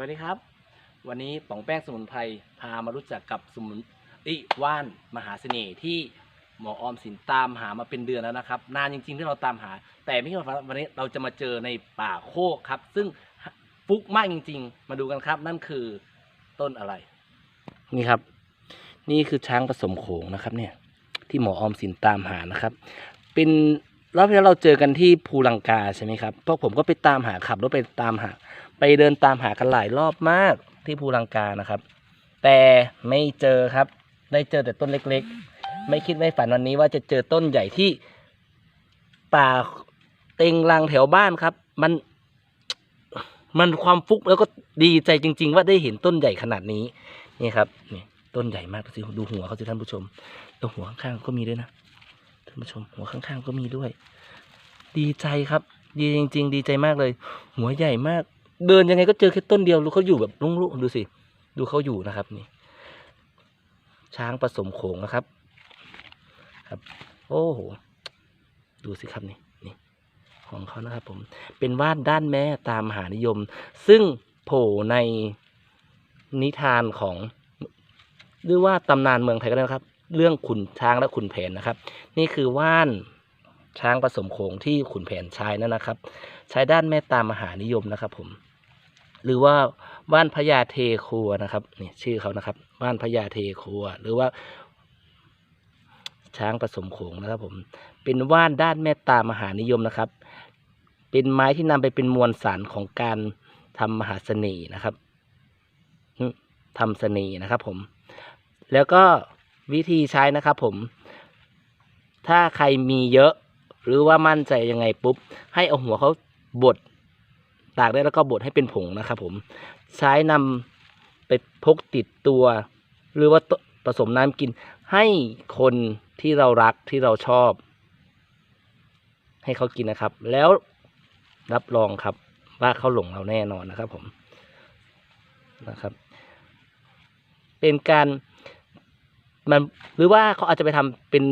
สวัสดีครับ วันนี้ป๋องแป้งสมุนไพรพามารู้จักกับสมุนอิว่านมหาเสน่ห์ที่หมอออมสินตามหามาเป็นเดือนแล้วนะครับ นานจริงๆที่เราตามหา แต่ไม่ใช่วันนี้เราจะมาเจอในป่าโคกครับ ซึ่งฟุกมากจริง ๆ มาดูกันครับ นั่นคือต้นอะไร นี่ครับ นี่คือช้างผสมโขงนะครับ เนี่ย ที่หมอออมสินตามหานะครับ เป็น รอบที่แล้วเราเจอกันที่ภูลังกาใช่ไหมครับพวกผมก็ไปตามหาขับรถไปตามหา ไปเดินตามหากันหลายรอบมากที่ภูลังกานะครับ แต่ไม่เจอครับ ได้เจอแต่ต้นเล็กๆ ไม่คิดไม่ฝันวันนี้ว่าจะเจอต้นใหญ่ที่ป่าเต็งรังแถวบ้านครับ มัน มันความฟุกแล้วก็ดีใจจริง ๆ ว่าได้เห็นต้นใหญ่ขนาดนี้นี่ครับนี่ต้นใหญ่มากดูหัวเขาสิท่านผู้ชมตัวหัวข้างๆก็มีด้วยนะานผู้ชมหัวข้างๆก็มีด้วย ดีใจครับ ดีจริง ๆ ดีใจมากเลย หัวใหญ่มาก เดินยังไงก็เจอแค่ต้นเดียวรู้เขาอยู่แบบลุ่งๆดูสิ ดูเขาอยู่นะครับนี่ ช้างผสมโขงนะครับ ครับ โอ้โหดูสิครับนี่นี่ของเขานะครับผมเป็นวานด้านแม่ตามมหานิยม ซึ่งโผล่ในนิทานของหรือว่าตำนานเมืองไทยก็ได้ครับ เรื่องขุนช้างและขุนแผนนะครับ นี่คือว่านช้างผสมโขงที่ขุนแผนใช้นั่นนะครับ ใช้ด้านแม่ตามหานิยมนะครับผม หรือว่าว่านพญาเทครัวนะครับนี่ชื่อเขานะครับว่านพญาเทครัว หรือว่า ช้างผสมโขงนะครับ ผม เป็นว่านด้านแม่ตามหานิยมนะครับ เป็นไม้ที่นำไปเป็นมวลสารของการทำมหาเสน่ห์นะครับอืมทำเสน่ห์นะครับ ผม แล้วก็ วิธีใช้นะครับผม ถ้าใครมีเยอะหรือว่ามั่นใจยังไงปุ๊บ ให้เอาหัวเขาบดตากได้แล้วก็บดให้เป็นผงนะครับผมใช้นำไปพกติดตัว หรือว่าผสมน้ำกิน ให้คนที่เรารักที่เราชอบ ให้เขากินนะครับ แล้วรับรองครับว่าเขาหลงเราแน่นอนนะครับผมนะครับ เป็นการ มันหรือว่าเขาอาจจะไปทำเป็น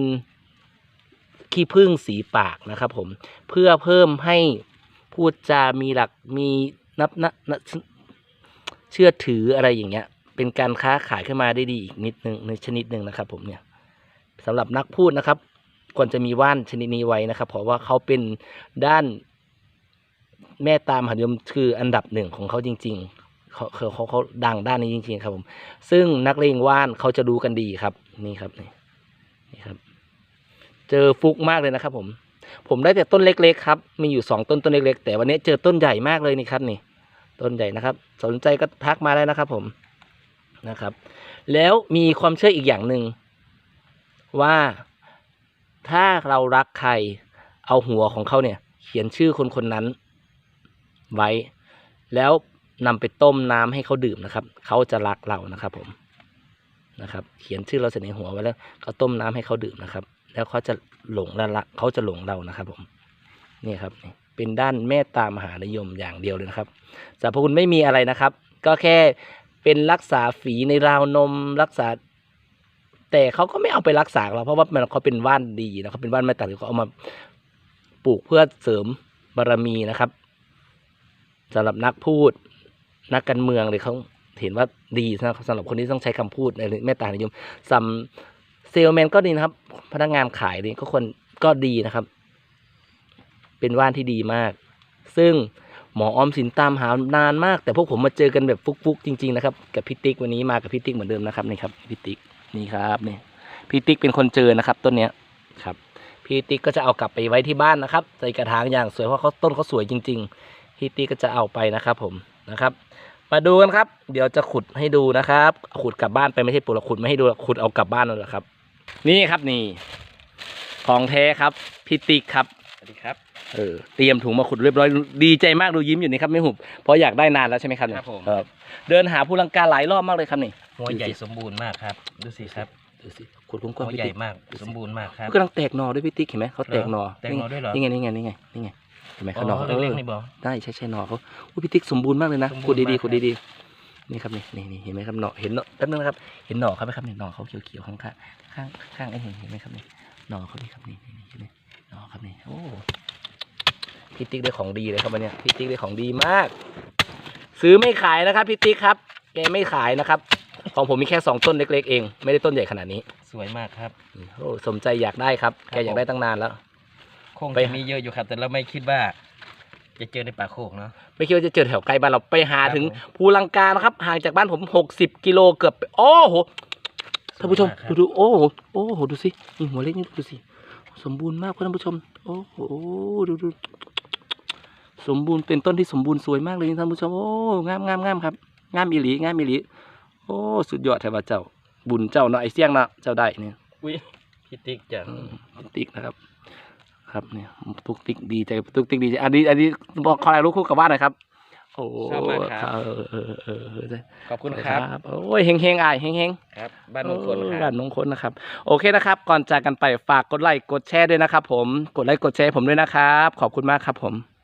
ขี้ผึ้งสีปากนะครับ ผมเพื่อเพิ่มให้พูดจามีหลักมีนับนะนะเชื่อถืออะไรอย่างเงี้ย เป็นการค้าขายขึ้นมาได้ดีอีกนิดนึงในชนิดหนึ่งนะครับ ผมเนี่ยสำหรับนักพูดนะครับควรจะมีว่านชนิดนี้ไว้นะครับ เพราะว่าเขาเป็นด้านแม่ตามหานิยมคืออันดับหนึ่งของเขาจริง ๆ เขาเขาเขาดังด้านนี้จริงๆครับผม ซึ่งนักเลงว่านเขาจะรู้กันดีครับ นี่ครับนี่นี่ครับ เจอฟุกมากเลยนะครับ ผม ผมได้แต่ต้นเล็กๆครับ มีอยู่สองต้นต้นเล็กๆ แต่วันนี้เจอต้นใหญ่มากเลยนี่ครับนี่ ต้นใหญ่นะครับ สนใจก็ทักมาได้นะครับ ผมนะครับ แล้วมีความเชื่ออีกอย่างหนึ่งว่าถ้าเรารักใครเอาหัวของเขาเนี่ย เขียนชื่อคนคนนั้นไว้ แล้ว นำไปต้มน้ำให้เขาดื่มนะครับ เขาจะรักเรานะครับ ผมนะครับ เขียนชื่อเราใส่ในหัวไว้แล้วเขาต้มน้ำให้เขาดื่มนะครับ แล้วเขาจะหลงและรักเขาจะหลงเรานะครับ ผมนี่ครับ เป็นด้านเมตตามหานิยมอย่างเดียวเลยนะครับสรรพคุณไม่มีอะไรนะครับ ก็แค่เป็นรักษาฝีในราวนมรักษา แต่เขาก็ไม่เอาไปรักษาเราเพราะว่ามันเขาเป็นว่านดีนะเขาเป็นว่านไม้ตัดเขาเอามาปลูกเพื่อเสริมบารมีนะครับสำหรับนักพูด นักการเมืองเลยเขาเห็นว่าดีนะครับสำหรับคนที่ต้องใช้คำพูดในเมตตานิยมซัมเซลแมนก็ดีนะครับ พนักงานขายนี่ก็คนก็ดีนะครับ เป็นว่านที่ดีมาก ซึ่งหมอออมสินตามหานานมาก แต่พวกผมมาเจอกันแบบฟุกๆจริง ๆ นะครับ กับพี่ติ๊กวันนี้มากับพี่ติ๊กเหมือนเดิมนะครับนี่ครับพี่ติ๊กนี่ครับนี่พี่ติ๊กเป็นคนเจอนะครับ ต้นเนี้ยครับพี่ติ๊กก็จะเอากลับไปไว้ที่บ้านนะครับใส่กระถางอย่างสวยเพราะเขาต้นเขาสวยจริง ๆ พี่ติ๊กก็จะเอาไปนะครับ ผมนะครับ มาดูกันครับ เดี๋ยวจะขุดให้ดูนะครับ ขุดกลับบ้านไปไม่ใช่ปลูกหรอกขุดไม่ให้ดูหรอกขุดเอากลับบ้านนั่นแหละครับ นี่ครับนี่ ของแท้ครับพี่ติ๊กครับสวัสดีครับเออเตรียมถุงมาขุดเรียบร้อยดีใจมากดูยิ้มอยู่นี่ครับไม่หุบเพราะอยากได้นานแล้วใช่ไหมครับเนี่ยครับผม ครับ เดินหาผู้ลังกาหลายรอบมากเลยครับนี่หัวใหญ่สมบูรณ์มากครับ ดูสิครับดูสิขุดกว้างๆหัวพี่ใหญ่ติ๊กมากสมบูรณ์มากครับ กำลังแตกหนอด้วยพี่ติ๊กเห็นไหมเขาแตกหนอแตกหน่อด้วยเหรอ นี่ไงนี่ไงนี่ไงนี่ไง เห็นไหมเขาหนอเล็กๆเออนี่บอกได้ใช่ใช่หนอเขาอุ้ยพี่ติ๊กสมบูรณ์มากเลยนะสมบูขุดรณ์ดีมากๆขุดดีๆนี่ครับนี่นี่นี่เห็นไหมครับหนอเห็นหนอแป๊บนึงนะครับ เห็นหนอเขาไหมครับนี่หนอเขาเขียวๆข้างข้างข้างข้างไอ้เห็นเห็นไหมครับนี่หนอเขาดีครับนี่นี่นี่เห็นไหมหนอครับนี่โอ้พี่ติ๊กได้ของดีเลยครับวันเนี้ยพี่ติ๊กได้ของดีมาก ซื้อไม่ขายนะครับพี่ติ๊กครับแกไม่ขายนะครับ ของผมมีแค่สองต้นเล็ก ๆ เอง ไม่ได้ต้นใหญ่ขนาดนี้ สวยมากครับโอ้สมใจอยากได้ครับแกอยากได้ตั้งนานแล้ว คงไป จะมีเยอะอยู่ครับ แต่เราไม่คิดว่า จะเจอในป่าโคกเนาะ ไม่คิดว่าจะเจอแถวใกล้บ้านเราไปหาครับถึงผม ภูลังกานะครับห่างจากบ้านผมหกสิบกิโลเกือบโอ้โหท่านผู้ชมสวยกครับดูดูโอ้โหโอ้โหดูสินี่หัวเล็กนี่ดูสิสมบูรณ์มากครับท่านผู้ชม โอ้โหดูดูสมบูรณ์เป็นต้นที่สมบูรณ์สวยมากเลยท่านผู้ชมโอ้งามงามงามครับงามอีหลีงามอีหลีโอ้สุดยอดแท้ว่าเจ้า บุญเจ้าเนาะไอเสี่ยงเนาะเจ้าได้เนี่ยอุ้ยพี่ติ๊กจะอืมตุ๊กติ๊กนะครับ ครับเนี่ยตุ๊กติ๊กดีใจตุ๊กติ๊กดีใจอันนี้อันนี้บอกขออะไรรู้คู่กับบ้านหน่อยครับโอ้ชอบมากครับเออเออเออเออขอบคุณครับ โอ้ยเฮงเฮงๆอ่ายเฮงเฮงครับบ้านมงคลเออคบ้ารับนมงคลนะครับ โอเคนะครับ ก่อนจากกันไปฝากกดไลค์กดแชร์ด้วยนะครับ ผมกดไลค์กดแชร์ผมด้วยนะครับ ขอบคุณมากครับผม